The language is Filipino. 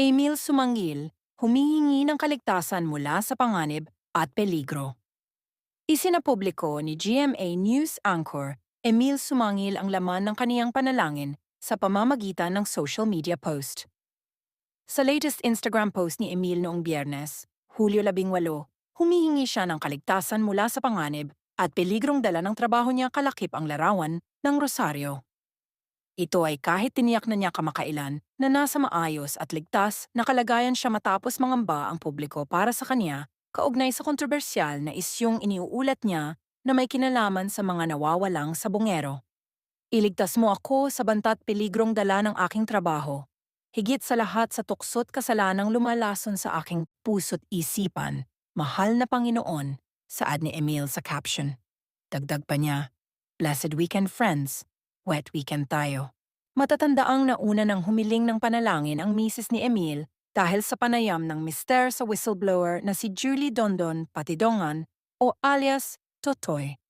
Emil Sumangil, humihingi ng kaligtasan mula sa panganib at peligro. Isinapubliko ni GMA News anchor Emil Sumangil ang laman ng kaniyang panalangin sa pamamagitan ng social media post. Sa latest Instagram post ni Emil noong biyernes, Hulyo 18, humihingi siya ng kaligtasan mula sa panganib at peligrong dala ng trabaho niya kalakip ang larawan ng Rosario. Ito ay kahit tiniyak na niya kamakailan na nasa maayos at ligtas na kalagayan siya matapos mangamba ang publiko para sa kanya kaugnay sa kontrobersyal na isyong iniuulat niya na may kinalaman sa mga nawawalang sabongero. Iligtas mo ako sa bantat peligrong dala ng aking trabaho. Higit sa lahat sa tuksot kasalanang lumalason sa aking puso't isipan, mahal na Panginoon, saad ni Emil sa caption. Dagdag pa niya, Blessed weekend friends, wet weekend tayo. Matatandaang nauna ng humiling ng panalangin ang misis ni Emil dahil sa panayam ng mister sa whistleblower na si Julie Dondon Patidongan o alias Totoy.